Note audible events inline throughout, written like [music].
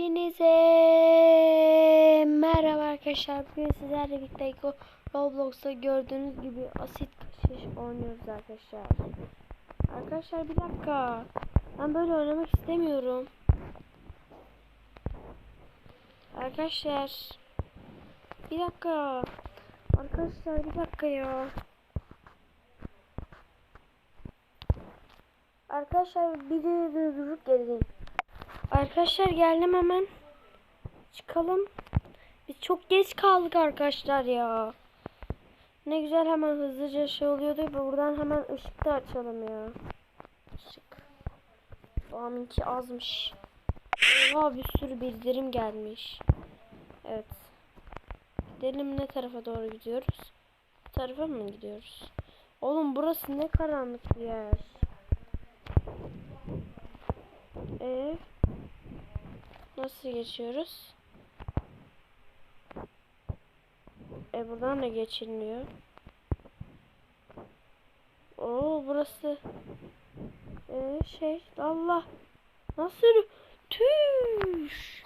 Hepinize merhaba arkadaşlar. Bugün sizlerle birlikte Roblox'ta gördüğünüz gibi asit kaçış oynuyoruz arkadaşlar. Arkadaşlar bir dakika. Ben böyle oynamak istemiyorum. Arkadaşlar bir dakika. Arkadaşlar bir dakika ya. Arkadaşlar bir de durdurup geleyim. Arkadaşlar geldim hemen. Çıkalım. Biz çok geç kaldık arkadaşlar ya. Ne güzel hemen hızlıca şey oluyordu. Buradan hemen ışık da açalım ya. Işık. Babamınki azmış. Oha bir sürü bildirim gelmiş. Evet. Gidelim ne tarafa doğru gidiyoruz? Bu tarafa mı gidiyoruz? Oğlum burası ne karanlık bir yer. Ee, nasıl geçiyoruz? E buradan da geçilmiyor. Oo burası. Ee, şey Allah. Nasıl? Tüş.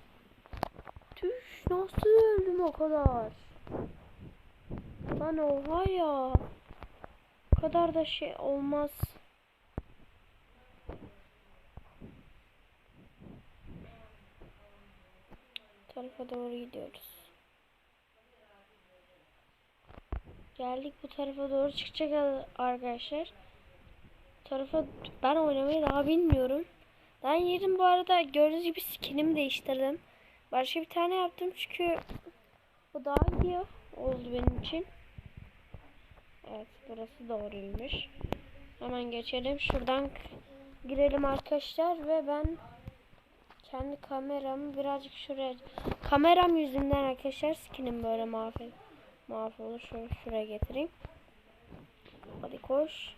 Tüş nasıl öldüm o kadar? Lan oha ya. O kadar da şey olmaz. Tarafa doğru gidiyoruz. Geldik bu tarafa doğru çıkacak arkadaşlar. Tarafa ben oynamayı daha bilmiyorum. Ben yerim bu arada gördüğünüz gibi skinimi değiştirdim. Başka bir tane yaptım çünkü bu daha iyi oldu benim için. Evet burası doğruymuş. Hemen geçelim. Şuradan girelim arkadaşlar ve ben kendi kameramı birazcık şuraya kameram yüzünden arkadaşlar skinim böyle mavi mavi olur şöyle şuraya getireyim. Hadi koş.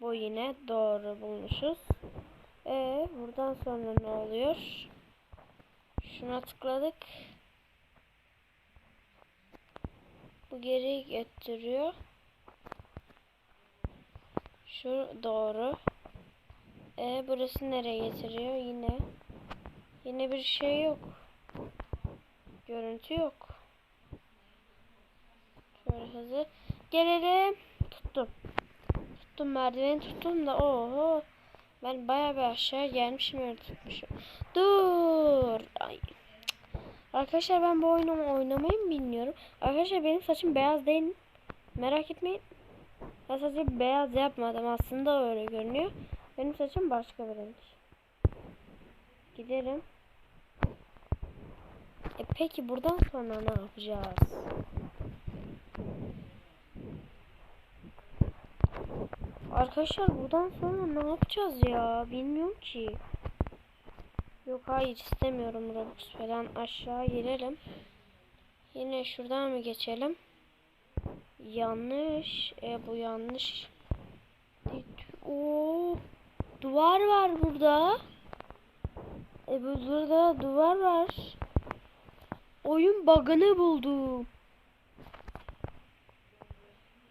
Bu yine doğru bulmuşuz. Ee buradan sonra ne oluyor? Şuna tıkladık. Bu geri getiriyor şu doğru. E burası nereye getiriyor? Yine Yine bir şey yok. Görüntü yok. Şöyle hızlı. Gelelim. Tuttum. Tuttum merdiveni tuttum da oho. Ben bayağı bir aşağı gelmişim öyle tutmuşum. Dur. Ay. Arkadaşlar ben bu oyunu oynamayı mı bilmiyorum. Arkadaşlar benim saçım beyaz değil. Merak etmeyin. Ben sadece beyaz yapmadım. Aslında öyle görünüyor. Benim saçım başka bir renk. Gidelim. E peki buradan sonra ne yapacağız? Arkadaşlar buradan sonra ne yapacağız ya? Bilmiyorum ki. Yok hayır istemiyorum Robux falan. Aşağı girelim. Yine şuradan mı geçelim? Yanlış. E bu yanlış. Oo, duvar var burada. E burada duvar var. Oyun bug'ını buldum.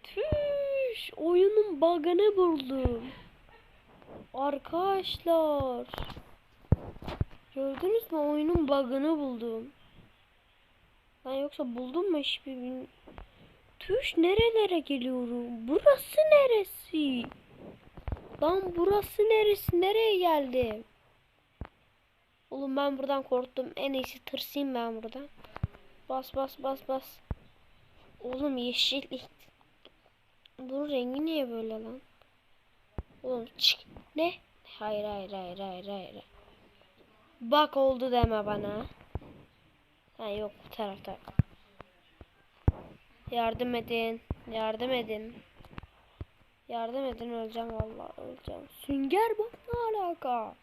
Tüş, oyunun bug'ını buldum. Arkadaşlar. Gördünüz mü oyunun bug'ını buldum. Ben yoksa buldum mu hiçbir bilmiyorum. Tüş nerelere geliyorum? Burası neresi? Lan burası neresi? Nereye geldim? Oğlum ben buradan korktum. En iyisi tırsayım ben buradan. Bas bas bas bas. Oğlum yeşillik. Bunun rengi niye böyle lan? Oğlum çık. Ne? Hayır hayır hayır hayır hayır. Bak oldu deme bana. Ha yok bu tarafta. Yardım edin. Yardım edin. Yardım edin öleceğim vallahi öleceğim. Sünger bak ne alaka?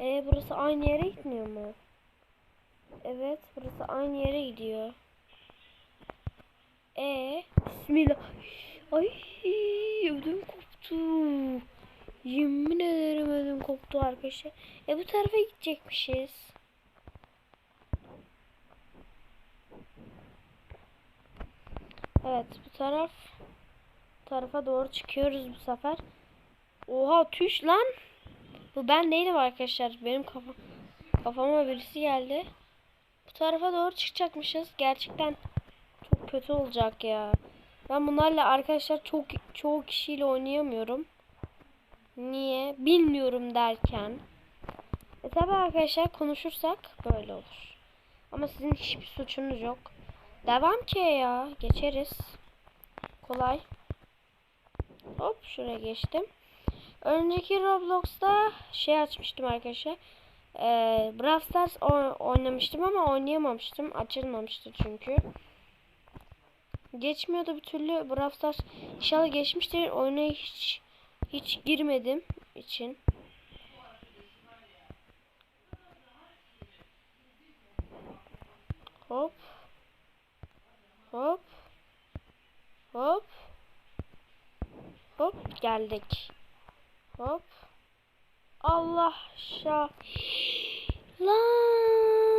Ee burası aynı yere gitmiyor mu? Evet burası aynı yere gidiyor. Ee bismillah. Ay ödüm koptu. Yemin ederim ödüm koptu arkadaşlar. E bu tarafa gidecekmişiz. Evet bu taraf tarafa doğru çıkıyoruz bu sefer. Oha tüş lan. Bu ben değilim arkadaşlar. Benim kafam, kafama birisi geldi. Bu tarafa doğru çıkacakmışız. Gerçekten çok kötü olacak ya. Ben bunlarla arkadaşlar çok çoğu kişiyle oynayamıyorum. Niye? Bilmiyorum derken. E tabi arkadaşlar konuşursak böyle olur. Ama sizin hiçbir suçunuz yok. Devam ki ya. Geçeriz. Kolay. Hop şuraya geçtim. Önceki Roblox'ta şey açmıştım arkadaşlar. Ee, Brawl Stars oynamıştım ama oynayamamıştım. Açılmamıştı çünkü. Geçmiyordu bir türlü Brawl Stars. İnşallah geçmiştir. Oyuna hiç hiç girmedim için. Hop. Hop. Hop. Hop geldik. Hop. Allah şah. Lan.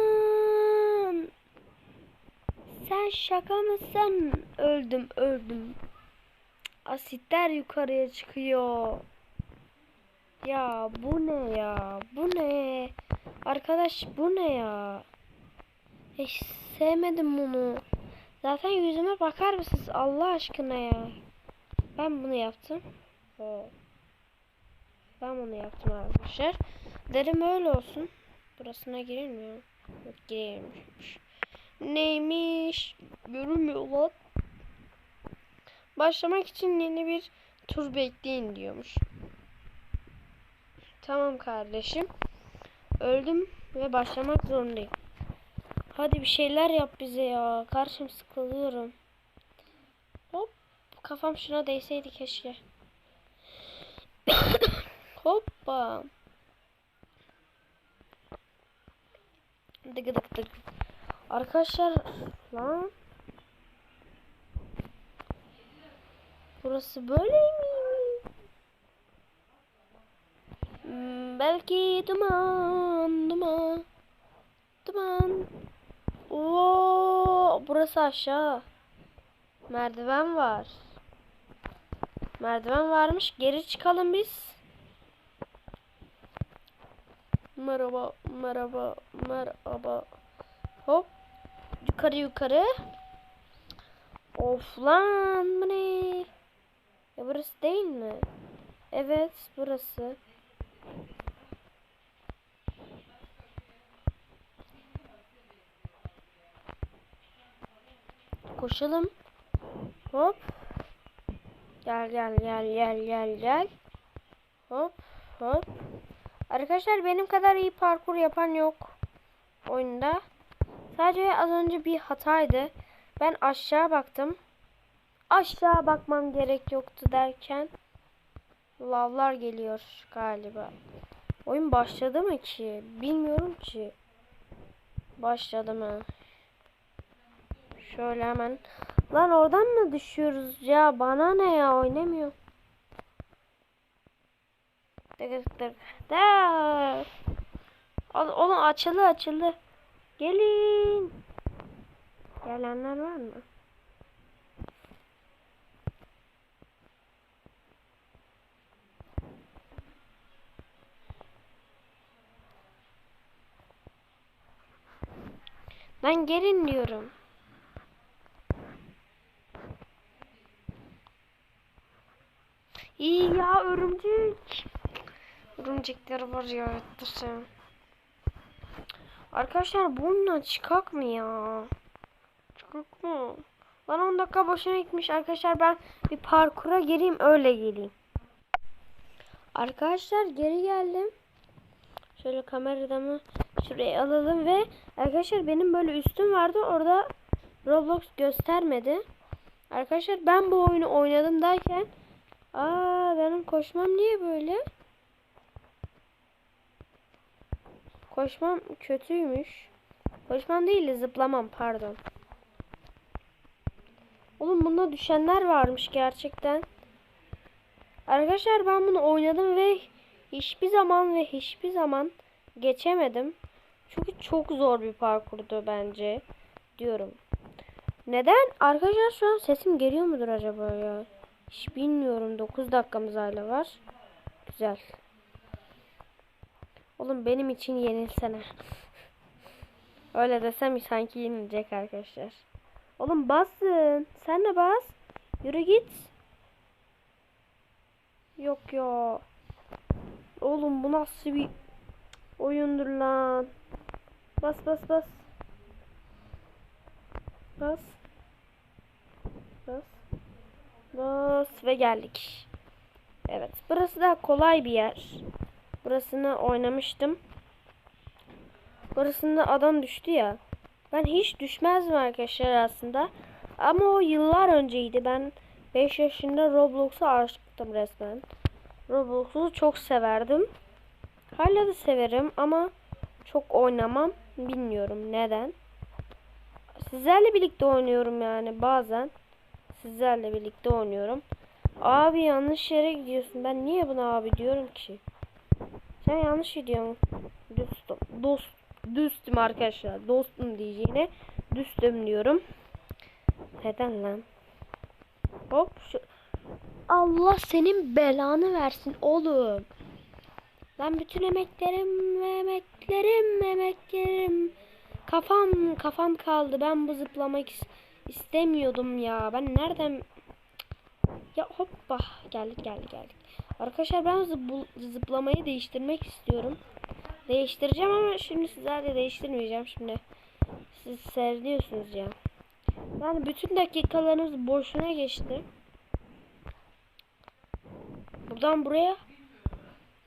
Sen şaka mısın? Öldüm öldüm. Asitler yukarıya çıkıyor. Ya bu ne ya? Bu ne? Arkadaş bu ne ya? Hiç sevmedim bunu. Zaten yüzüme bakar mısınız Allah aşkına ya? Ben bunu yaptım. Oo. Ben bunu yaptım arkadaşlar. Derim öyle olsun. Burasına girilmiyor. Yok girilmiş. Neymiş? Görünmüyor lan. Başlamak için yeni bir tur bekleyin diyormuş. Tamam kardeşim. Öldüm ve başlamak zorundayım. Hadi bir şeyler yap bize ya. Karşım sıkılıyorum. Hop. Kafam şuna değseydi keşke. Hoppa. Dık dık dık. Arkadaşlar lan. Burası böyle mi? Hmm, belki duman duman duman. Oo, burası aşağı. Merdiven var. Merdiven varmış. Geri çıkalım biz. Merhaba, merhaba, merhaba. Hop. Yukarı yukarı. Of lan bu ne? Ya burası değil mi? Evet burası. Koşalım. Hop. Gel gel gel gel gel gel. Hop hop. Arkadaşlar benim kadar iyi parkur yapan yok oyunda. Sadece az önce bir hataydı. Ben aşağı baktım. Aşağı bakmam gerek yoktu derken lavlar geliyor galiba. Oyun başladı mı ki? Bilmiyorum ki. Başladı mı? Şöyle hemen. Lan oradan mı düşüyoruz ya? Bana ne ya? Oynamıyor. Tık tık. Da. Oğlum açıldı açıldı. Gelin. Gelenler var mı? Ben gelin diyorum. İyi ya örümcek. Örümcekler var ya öttürsem. Arkadaşlar bununla çıkak mı ya? Çıkak mı? Bana 10 dakika boşuna gitmiş. Arkadaşlar ben bir parkura gireyim öyle geleyim. Arkadaşlar geri geldim. Şöyle kameramı şuraya alalım ve arkadaşlar benim böyle üstüm vardı. Orada Roblox göstermedi. Arkadaşlar ben bu oyunu oynadım derken Aa benim koşmam niye böyle? Koşmam kötüymüş. Koşmam değil de zıplamam pardon. Oğlum bunda düşenler varmış gerçekten. Arkadaşlar ben bunu oynadım ve hiçbir zaman ve hiçbir zaman geçemedim. Çünkü çok zor bir parkurdu bence diyorum. Neden? Arkadaşlar şu an sesim geliyor mudur acaba ya? Hiç bilmiyorum. 9 dakikamız hala var. Güzel. Oğlum benim için yenilsene. [laughs] Öyle desem sanki yenilecek arkadaşlar. Oğlum basın. Sen de bas. Yürü git. Yok ya. Oğlum bu nasıl bir oyundur lan. Bas bas bas. Bas. Bas. Bas ve geldik. Evet. Burası da kolay bir yer. Burasını oynamıştım. Burasında adam düştü ya. Ben hiç düşmezdim arkadaşlar aslında. Ama o yıllar önceydi. Ben 5 yaşında Roblox'a aşıktım resmen. Roblox'u çok severdim. Hala da severim ama çok oynamam. Bilmiyorum neden. Sizlerle birlikte oynuyorum yani bazen. Sizlerle birlikte oynuyorum. Abi yanlış yere gidiyorsun. Ben niye buna abi diyorum ki? Sen yanlış gidiyorsun. Dostum. Dost. Düstüm arkadaşlar. Dostum diyeceğine düstüm diyorum. Neden lan? Hop şu. Allah senin belanı versin oğlum. Ben bütün emeklerim, emeklerim, emeklerim. Kafam, kafam kaldı. Ben bu zıplamak is- istemiyordum ya. Ben nereden... Ya hoppa. Geldik, geldik, geldik. Arkadaşlar ben zıpl- zıplamayı değiştirmek istiyorum. Değiştireceğim ama şimdi sizlerle değiştirmeyeceğim şimdi. Siz seyrediyorsunuz ya. Yani bütün dakikalarınız boşuna geçti. Buradan buraya.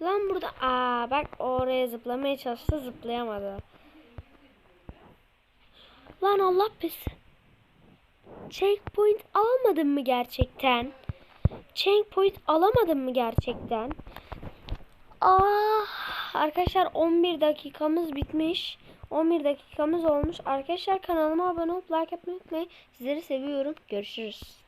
Lan burada. Aa bak oraya zıplamaya çalıştı zıplayamadı. Lan Allah pes. Checkpoint alamadın mı gerçekten? Checkpoint alamadın mı gerçekten? Ah arkadaşlar 11 dakikamız bitmiş. 11 dakikamız olmuş. Arkadaşlar kanalıma abone olup like yapmayı unutmayın. Sizleri seviyorum. Görüşürüz.